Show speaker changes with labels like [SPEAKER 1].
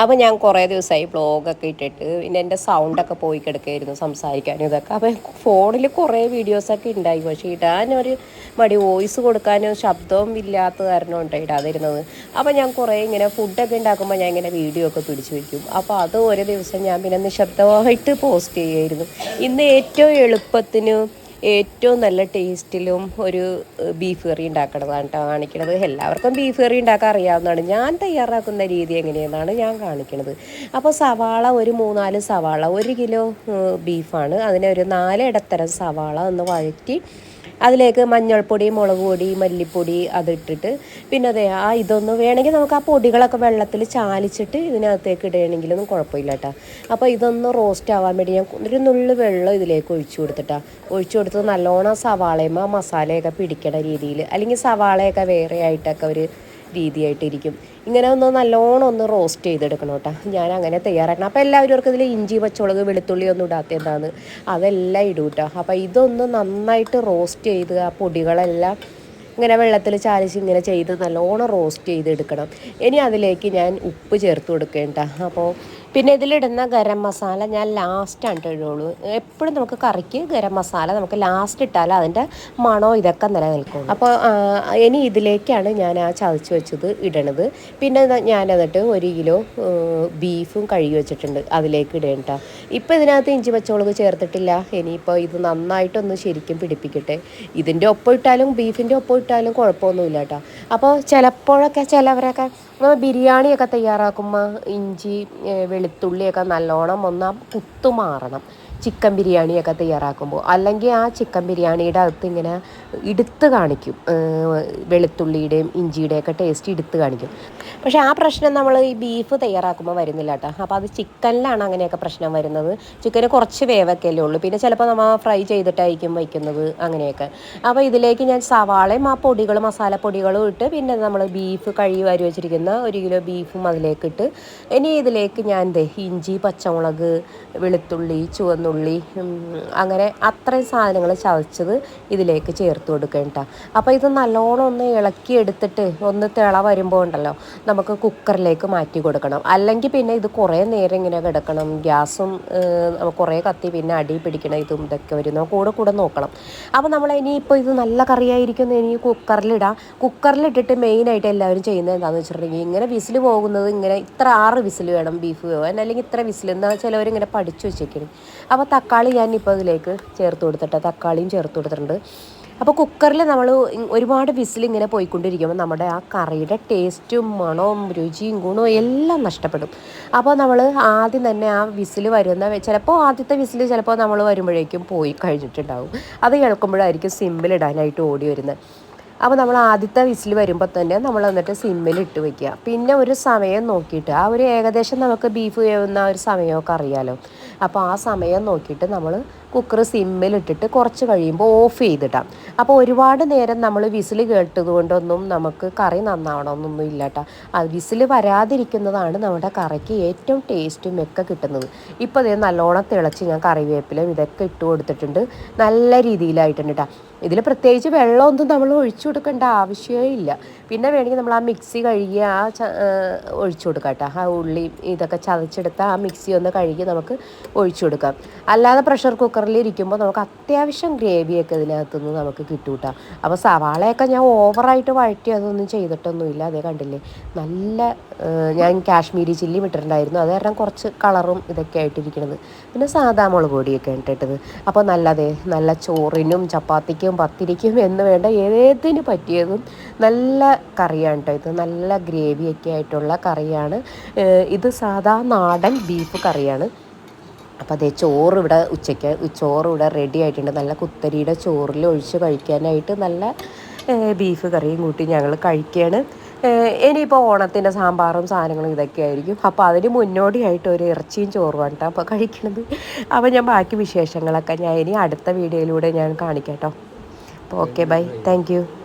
[SPEAKER 1] അപ്പോൾ ഞാൻ കുറേ ദിവസമായി ബ്ലോഗൊക്കെ ഇട്ടിട്ട് പിന്നെ എന്റെ സൗണ്ടൊക്കെ പോയി കിടക്കുമായിരുന്നു സംസാരിക്കാനും ഇതൊക്കെ. അപ്പോൾ ഫോണിൽ കുറേ വീഡിയോസൊക്കെ ഉണ്ടായി പക്ഷേ ഇടാനൊരു മടി. വോയിസ് കൊടുക്കാനും ശബ്ദവും ഇല്ലാത്ത കാരണം ഉണ്ട് ഇടാതിരുന്നത്. അപ്പോൾ ഞാൻ കുറേ ഇങ്ങനെ ഫുഡൊക്കെ ഉണ്ടാക്കുമ്പോൾ ഞാൻ ഇങ്ങനെ വീഡിയോ ഒക്കെ പിടിച്ചു വയ്ക്കും അപ്പോൾ അത് ഓരോ ദിവസം ഞാൻ പിന്നെ നിശബ്ദമായിട്ട് പോസ്റ്റ് ചെയ്യുമായിരുന്നു ഇന്ന് ഏറ്റവും എളുപ്പത്തിന് ഏറ്റവും നല്ല ടേസ്റ്റിലും ഒരു ബീഫ് കറി ഉണ്ടാക്കണതാണ് കേട്ടോ കാണിക്കണത്. എല്ലാവർക്കും ബീഫ് കറി ഉണ്ടാക്കാൻ അറിയാവുന്നതാണ്. ഞാൻ തയ്യാറാക്കുന്ന രീതി എങ്ങനെയെന്നാണ് ഞാൻ കാണിക്കുന്നത് അപ്പോൾ സവാള ഒരു മൂന്നാൽ സവാള ഒരു കിലോ ബീഫാണ് അതിനെ ഒരു നാല് ഇടത്തരം സവാള ഒന്ന് വഴറ്റി അതിലേക്ക് മഞ്ഞൾപ്പൊടി മുളക് പൊടി മല്ലിപ്പൊടി അതിട്ടിട്ട് പിന്നെ അതെ ആ ഇതൊന്ന് വേണമെങ്കിൽ നമുക്ക് ആ പൊടികളൊക്കെ വെള്ളത്തിൽ ചാലിച്ചിട്ട് ഇതിനകത്തേക്ക് ഇടുകയാണെങ്കിലൊന്നും കുഴപ്പമില്ല കേട്ടോ അപ്പോൾ ഇതൊന്ന് റോസ്റ്റ് ആവാൻ വേണ്ടി ഞാൻ ഒരു നുള്ളു വെള്ളം ഇതിലേക്ക് ഒഴിച്ചു കൊടുത്തിട്ടാ ഒഴിച്ചു കൊടുത്ത് നല്ലോണം സവാളയും ആ മസാലയൊക്കെ പിടിക്കണ രീതിയിൽ അല്ലെങ്കിൽ സവാളയൊക്കെ വേറെ ആയിട്ടൊക്കെ ഒരു രീതിയായിട്ടിരിക്കും. ഇങ്ങനെ ഒന്ന് നല്ലോണം ഒന്ന് റോസ്റ്റ് ചെയ്തെടുക്കണം കേട്ടോ. ഞാൻ അങ്ങനെ തയ്യാറാക്കണം. അപ്പോൾ എല്ലാവരും അവർക്ക് ഇതിൽ ഇഞ്ചി പച്ചമുളക് വെളുത്തുള്ളി ഒന്നും ഇടാത്ത എന്താണ്? അതെല്ലാം ഇടും കേട്ടോ. അപ്പോൾ ഇതൊന്ന് നന്നായിട്ട് റോസ്റ്റ് ചെയ്ത് ആ പൊടികളെല്ലാം ഇങ്ങനെ വെള്ളത്തിൽ ചാലിച്ച് ഇങ്ങനെ ചെയ്ത് നല്ലോണം റോസ്റ്റ് ചെയ്തെടുക്കണം. ഇനി അതിലേക്ക് ഞാൻ ഉപ്പ് ചേർത്ത് കൊടുക്കേണ്ട. അപ്പോൾ പിന്നെ ഇതിലിടുന്ന ഗരം മസാല ഞാൻ ലാസ്റ്റാണ് ഇടുള്ളൂ. എപ്പോഴും നമുക്ക് കറിക്ക് ഗരം മസാല നമുക്ക് ലാസ്റ്റ് ഇട്ടാൽ അതിന്റെ മണോ ഇതൊക്കെ നിലനിൽക്കും. അപ്പോൾ ഇനി ഇതിലേക്കാണ് ഞാൻ ആ ചതച്ച് വെച്ചത് ഇടണത്. പിന്നെ ഞാൻ എന്നിട്ട് ഒരു കിലോ ബീഫും കഴുകി വെച്ചിട്ടുണ്ട് അതിലേക്ക് ഇടേണ്ട ഇപ്പോൾ ഇതിനകത്ത് ഇഞ്ചി പച്ചമുളക് ചേർത്തിട്ടില്ല. ഇനിയിപ്പോൾ ഇത് നന്നായിട്ടൊന്ന് ശരിക്കും പിടിപ്പിക്കട്ടെ. ഇതിന്റെ ഒപ്പം ഇട്ടാലും ബീഫിന്റെ ഒപ്പം ഇട്ടാലും കുഴപ്പമൊന്നുമില്ല കേട്ടോ അപ്പോൾ ചിലപ്പോഴൊക്കെ ചിലവരൊക്കെ നമ്മൾ ബിരിയാണിയൊക്കെ തയ്യാറാക്കുമ്പോൾ ഇഞ്ചി വെളുത്തുള്ളിയൊക്കെ നല്ലോണം ഒന്ന് കുത്തുമാറണം കുത്തു മാറണം. ചിക്കൻ ബിരിയാണിയൊക്കെ തയ്യാറാക്കുമ്പോൾ അല്ലെങ്കിൽ ആ ചിക്കൻ ബിരിയാണിയുടെ അകത്ത് ഇങ്ങനെ എടുത്ത് കാണിക്കും വെളുത്തുള്ളിയുടെയും ഇഞ്ചിയുടെയൊക്കെ ടേസ്റ്റ് എടുത്ത് കാണിക്കും. പക്ഷേ ആ പ്രശ്നം നമ്മൾ ഈ ബീഫ് തയ്യാറാക്കുമ്പോൾ വരുന്നില്ല കേട്ടോ. അപ്പോൾ അത് ചിക്കനിലാണ് അങ്ങനെയൊക്കെ പ്രശ്നം വരുന്നത്. ചിക്കന് കുറച്ച് വേവൊക്കെ അല്ലേ ഉള്ളൂ. പിന്നെ ചിലപ്പോൾ നമ്മൾ ഫ്രൈ ചെയ്തിട്ടായിരിക്കും വയ്ക്കുന്നത് അങ്ങനെയൊക്കെ. അപ്പോൾ ഇതിലേക്ക് ഞാൻ സവാളയും ആ പൊടികൾ മസാലപ്പൊടികളും ഇട്ട് പിന്നെ നമ്മൾ ബീഫ് കഴുകി വാരി വെച്ചിരിക്കുന്ന ഒരു കിലോ ബീഫും അതിലേക്ക് ഇട്ട് ഇനി ഇതിലേക്ക് ഞാൻ ഇഞ്ചി പച്ചമുളക് വെളുത്തുള്ളി ചുവന്നുള്ളി ഉം, അങ്ങനെ അത്രയും സാധനങ്ങൾ ചതച്ചത് ഇതിലേക്ക് ചേർത്ത് കൊടുക്കേണ്ട അപ്പോൾ ഇത് നല്ലോണം ഒന്ന് ഇളക്കി എടുത്തിട്ട് ഒന്ന് തിള വരുമ്പോൾ ഉണ്ടല്ലോ നമുക്ക് കുക്കറിലേക്ക് മാറ്റി കൊടുക്കണം. അല്ലെങ്കിൽ പിന്നെ ഇത് കുറേ നേരം ഇങ്ങനെ കിടക്കണം. ഗ്യാസും കുറേ കത്തി പിന്നെ അടി പിടിക്കണം ഇതും ഇതൊക്കെ വരുന്ന കൂടെ കൂടെ നോക്കണം. അപ്പോൾ നമ്മൾ ഇനിയിപ്പോൾ ഇത് നല്ല കറിയായിരിക്കും ഇനി കുക്കറിലിടാം. കുക്കറിലിട്ടിട്ട് മെയിനായിട്ട് എല്ലാവരും ചെയ്യുന്നത് എന്താണെന്ന് വെച്ചിട്ടുണ്ടെങ്കിൽ ഇങ്ങനെ വിസിൽ പോകുന്നത് ഇങ്ങനെ ഇത്ര ആറ് വിസിൽ വേണം ബീഫ് വേവാൻ. അല്ലെങ്കിൽ ഇത്ര വിസിൽ എന്നാൽ ചിലവരിങ്ങനെ പഠിച്ചു വെച്ചേക്കണം. അപ്പോൾ തക്കാളി ഞാൻ ഇപ്പോൾ ഇതിലേക്ക് ചേർത്ത് കൊടുത്തിട്ട് തക്കാളിയും ചേർത്ത് കൊടുത്തിട്ടുണ്ട്. അപ്പോൾ കുക്കറിൽ നമ്മൾ ഒരുപാട് വിസിൽ ഇങ്ങനെ പോയിക്കൊണ്ടിരിക്കുമ്പോൾ നമ്മുടെ ആ കറിയുടെ ടേസ്റ്റും മണവും രുചിയും ഗുണവും എല്ലാം നഷ്ടപ്പെടും. അപ്പോൾ നമ്മൾ ആദ്യം തന്നെ ആ വിസിൽ വരുന്ന ചിലപ്പോൾ ആദ്യത്തെ വിസിൽ ചിലപ്പോൾ നമ്മൾ വരുമ്പോഴേക്കും പോയി കഴിഞ്ഞിട്ടുണ്ടാവും. അത് കേൾക്കുമ്പോഴായിരിക്കും സിമ്മിൽ ഇടാനായിട്ട് ഓടി വരുന്നത്. അപ്പോൾ നമ്മൾ ആദ്യത്തെ വിസിൽ വരുമ്പോൾ തന്നെ നമ്മൾ എന്നിട്ട് സിമ്മിൽ ഇട്ട് വെക്കുക. പിന്നെ ഒരു സമയം നോക്കിയിട്ട് ആ ഒരു ഏകദേശം നമുക്ക് ബീഫ് വേവുന്ന ഒരു സമയമൊക്കെ അറിയാലോ. അപ്പോൾ ആ സമയം നോക്കിയിട്ട് നമ്മൾ കുക്കർ സിമ്മിലിട്ടിട്ട് കുറച്ച് കഴിയുമ്പോൾ ഓഫ് ചെയ്തിടാം. അപ്പോൾ ഒരുപാട് നേരം നമ്മൾ വിസിൽ കേട്ടത് കൊണ്ടൊന്നും നമുക്ക് കറി നന്നാവണമെന്നൊന്നും ഇല്ല കേട്ടോ ആ വിസിൽ വരാതിരിക്കുന്നതാണ് നമ്മുടെ കറിക്ക് ഏറ്റവും ടേസ്റ്റും ഒക്കെ കിട്ടുന്നത്. ഇപ്പോൾ അതേ നല്ലോണം തിളച്ച് ഞാൻ കറിവേപ്പിലും ഇതൊക്കെ ഇട്ട് കൊടുത്തിട്ടുണ്ട്. നല്ല രീതിയിലായിട്ടുണ്ട് കേട്ടോ ഇതിൽ പ്രത്യേകിച്ച് വെള്ളമൊന്നും നമ്മൾ ഒഴിച്ചു കൊടുക്കേണ്ട ആവശ്യമേ ഇല്ല. പിന്നെ വേണമെങ്കിൽ നമ്മൾ ആ മിക്സി കഴുകി ആ ഒഴിച്ചു കൊടുക്കാം കേട്ടോ ആ ഉള്ളി ഇതൊക്കെ ചതച്ചെടുത്ത ആ മിക്സി ഒന്ന് കഴുകി നമുക്ക് ഒഴിച്ചു കൊടുക്കാം. അല്ലാതെ പ്രഷർ കുക്കറിൽ ഇരിക്കുമ്പോൾ നമുക്ക് അത്യാവശ്യം ഗ്രേവിയൊക്കെ ഇതിനകത്തുനിന്ന് നമുക്ക് കിട്ടും അപ്പോൾ സവാളയൊക്കെ ഞാൻ ഓവറായിട്ട് വഴറ്റി അതൊന്നും ചെയ്തിട്ടൊന്നുമില്ല. അതേ കണ്ടില്ലേ? നല്ല ഞാൻ കാശ്മീരി ചില്ലി വിട്ടിട്ടുണ്ടായിരുന്നു. അത് കാരണം കുറച്ച് കളറും ഇതൊക്കെ ആയിട്ടിരിക്കുന്നത് പിന്നെ സാധാ മുളക് പൊടിയൊക്കെ ഇട്ടിട്ടത് അപ്പോൾ നല്ലതേ നല്ല ചോറിനും ചപ്പാത്തിക്കും പത്തിരിക്കും എന്ന് വേണ്ട ഏതിന് പറ്റിയതും നല്ല കറിയാണ് കേട്ടോ ഇത്. നല്ല ഗ്രേവിയൊക്കെ ആയിട്ടുള്ള കറിയാണ്. ഇത് സാധാ നാടൻ ബീഫ് കറിയാണ്. അപ്പോൾ അതേ ചോറ് ഇവിടെ ഉച്ചയ്ക്ക് ചോറ് ഇവിടെ റെഡി ആയിട്ടുണ്ട്. നല്ല കുത്തരിയുടെ ചോറിൽ ഒഴിച്ച് കഴിക്കാനായിട്ട് നല്ല ബീഫ് കറിയും കൂട്ടി ഞങ്ങൾ കഴിക്കുകയാണ് ഇനിയിപ്പോൾ ഓണത്തിന്റെ സാമ്പാറും സാധനങ്ങളും ഇതൊക്കെ ആയിരിക്കും. അപ്പോൾ അതിന് മുന്നോടിയായിട്ട് ഒരു ഇറച്ചിയും ചോറുമാണ് കേട്ടോ അപ്പോൾ കഴിക്കണത്. അപ്പോൾ ഞാൻ ബാക്കി വിശേഷങ്ങളൊക്കെ ഞാൻ ഇനി അടുത്ത വീഡിയോയിലൂടെ ഞാൻ കാണിക്കാം കേട്ടോ അപ്പോൾ ഓക്കെ ബൈ. താങ്ക്